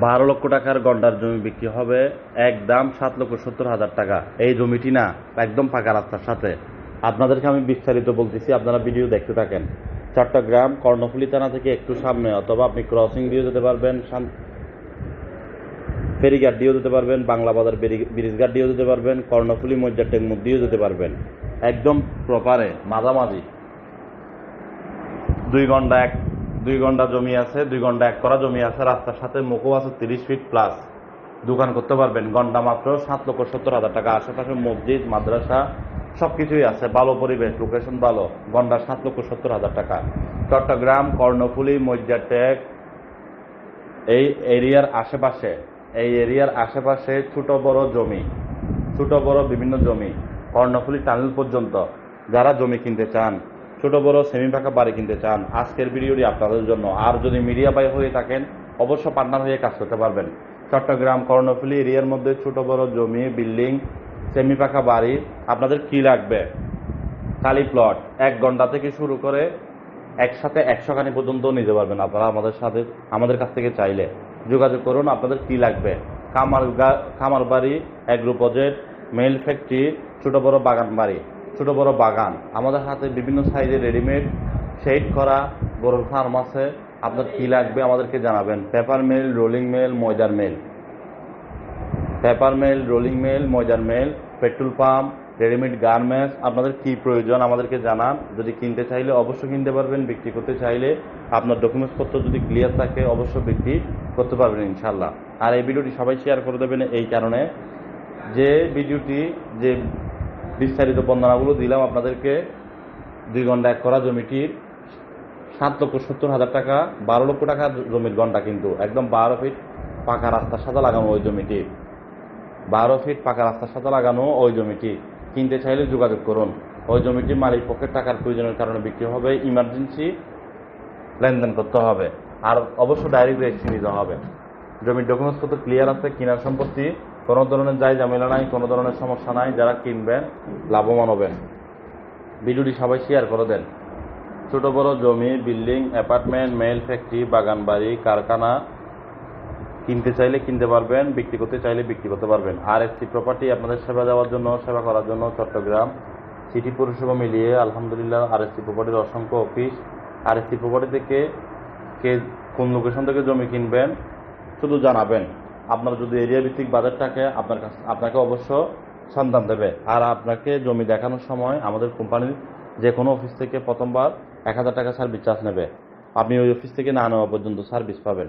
বারো লক্ষ টাকার গন্ডার জমি বিক্রি হবে। এক দাম সাত লক্ষ সত্তর হাজার টাকা। এই জমিটি না, একদম পাকা রাস্তার সাথে। আপনাদেরকে আমি বিস্তারিত বলতেছি, আপনারা ভিডিও দেখতে থাকেন। চট্টগ্রাম, কর্ণফুলী থানা থেকে একটু সামনে, অথবা আপনি ক্রসিং দিয়ে যেতে পারবেন ফেরিঘাট দিয়েও যেতে পারবেন, বাংলা বাজার বেরি- ব্রিজঘাট দিয়েও যেতে পারবেন, কর্ণফুলী, মজ্জার টেকমুখ দিয়েও যেতে পারবেন। একদম প্রপারে মাঝামাঝি। দুই ঘণ্টা এক দুই ঘণ্টা জমি আছে, দুই ঘণ্টা এক করা জমি আছে, রাস্তার সাথে মুখও আছে তিরিশ ফিট প্লাস দোকান করতে পারবেন, ঘণ্টা মাত্র সাত লক্ষ সত্তর হাজার টাকা। আশেপাশে মসজিদ, মাদ্রাসা সব কিছুই আছে, ভালো পরিবেশ লোকেশন ভালো, ঘণ্টা সাত লক্ষ সত্তর হাজার টাকা। চট্টগ্রাম, কর্ণফুলী মজ্জাটেক এই এরিয়ার আশেপাশে, এই এরিয়ার আশেপাশে ছোট বড় জমি, ছোট বড় বিভিন্ন জমি, কর্ণফুলী টানেল পর্যন্ত, যারা জমি কিনতে চান। ছোট, বড় সেমি ফাঁকা বাড়ি কিনতে চান, আজকের ভিডিওটি আপনাদের জন্য। আর যদি মিডিয়া বাই হয়ে থাকেন, অবশ্য পার্টনার হয়ে কাজ করতে পারবেন। চট্টগ্রাম, কর্ণফুলী এরিয়ার মধ্যে ছোট, বড় জমি, বিল্ডিং সেমি পাকা বাড়ি আপনাদের কি লাগবে? খালি প্লট এক ঘণ্টা থেকে শুরু করে একসাথে একশো খানি পর্যন্ত নিতে পারবেন আপনারা আমাদের সাথে, আমাদের কাছ থেকে চাইলে। যোগাযোগ করুন, আপনাদের কি লাগবে? খামার খামার বাড়ি অ্যাগ্রো প্রজেক্ট মেল ফ্যাক্টরি ছোট, বড় বাগান বাড়ি। ছোট বড় বাগান। আমাদের হাতে বিভিন্ন সাইজের রেডিমেড শেড করা গরুর ফার্ম আছে। আপনার কি লাগবে আমাদেরকে জানাবেন। পেপার মিল, রোলিং মেল, ময়দার mill. Paper mill, rolling mill, ময়দার mill, petrol pump, readymade garments. আপনাদের কি প্রয়োজন আমাদেরকে জানান। যদি কিনতে চাইলে অবশ্যই কিনতে পারবেন। বিক্রি করতে চাইলে আপনার ডকুমেন্টসপত্র যদি ক্লিয়ার থাকে, অবশ্যই বিক্রি করতে পারবেন ইনশাল্লাহ আর এই ভিডিওটি সবাই শেয়ার করে দেবেন এই কারণে। যে ভিডিওটি, যে বিস্তারিত বন্দনাগুলো দিলাম আপনাদেরকে। দুই ঘণ্টা এক করা জমিটির সাত লক্ষ সত্তর হাজার টাকা, বারো লক্ষ টাকা জমির ঘণ্টা কিন্তু। একদম বারো ফিট পাকা রাস্তার সাথে লাগানো ওই জমিটি। বারো ফিট পাকা রাস্তার সাথে লাগানো ওই জমিটি। কিনতে চাইলে যোগাযোগ করুন। ওই জমিটি মালিক পক্ষের টাকার প্রয়োজনের কারণে বিক্রি হবে ইমার্জেন্সি লেনদেন করতে হবে। আর অবশ্য ডাইরেক্ট রেজিস্ট্রি নিতে হবে। জমির ডকুমেন্টসপত্র ক্লিয়ার আছে, কেনার সম্পত্তি, কোনো ধরনের যাই ঝামেলা নাই, কোনো ধরনের সমস্যা নাই, যারা কিনবেন লাভবান হবেন। ভিডিওটি সবাই শেয়ার করে দেন। ছোট, বড় জমি বিল্ডিং অ্যাপার্টমেন্ট মেল ফ্যাক্টরি বাগান বাড়ি, কারখানা, কিনতে চাইলে কিনতে পারবেন, বিক্রি করতে চাইলে বিক্রি করতে পারবেন। আর এসটি প্রপার্টি আপনাদের সেবা দেওয়ার জন্য, সেবা করার জন্য চট্টগ্রাম সিটি পৌরসভা মিলিয়ে আলহামদুলিল্লাহ আর এসটি প্রপার্টির অসংখ্য অফিস আর এসটি প্রপার্টি থেকে কে কোন লোকেশন থেকে জমি কিনবেন শুধু জানাবেন। আপনার যদি এরিয়া ভিত্তিক বাজার থাকে, আপনার কাছে আপনাকে অবশ্য সন্ধান দেবে। আর আপনাকে জমি দেখানোর সময় আমাদের কোম্পানির যে কোনো অফিস থেকে প্রথমবার এক হাজার টাকা সার্ভিস চার্জ নেবে। আপনি ওই অফিস থেকে না নেওয়া পর্যন্ত সার্ভিস পাবেন।